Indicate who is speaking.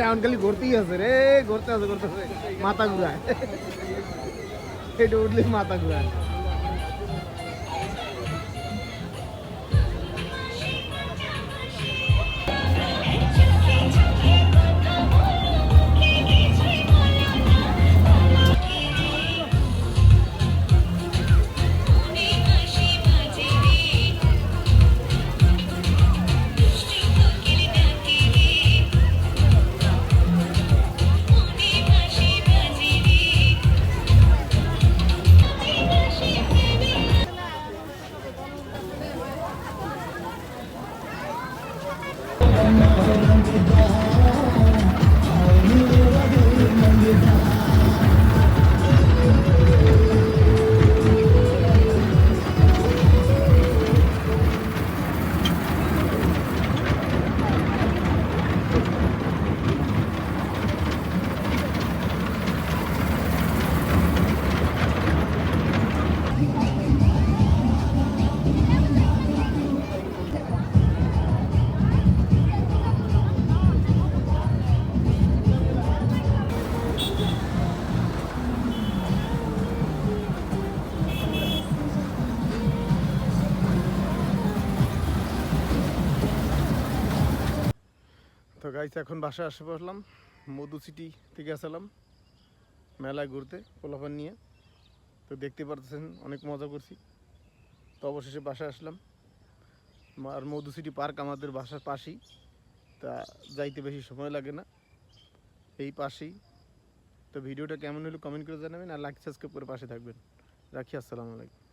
Speaker 1: এখন খালি ঘুরতেই আছে রে, ঘুরতে আছে ঘুরতে আছে। মাথা ঘুরায়। এটা উঠলে মাথা ঘুরায়। তো গাইছে এখন বাসায় আসে বসলাম। মধু সিটি থেকে আসলাম, মেলায় ঘুরতে, পোলাপান নিয়ে। তো দেখতে পারতেছেন, অনেক মজা করছি। তো অবশেষে বাসায় আসলাম। আর মধু সিটি পার্ক আমাদের বাসার পাশেই। তা যাইতে বেশি সময় লাগে না। এই পাশেই। তো ভিডিওটা কেমন হলো কমেন্ট করে জানাবেন, আর লাইক সাবস্ক্রাইব করে পাশে থাকবেন। রাখি, আসসালামু আলাইকুম।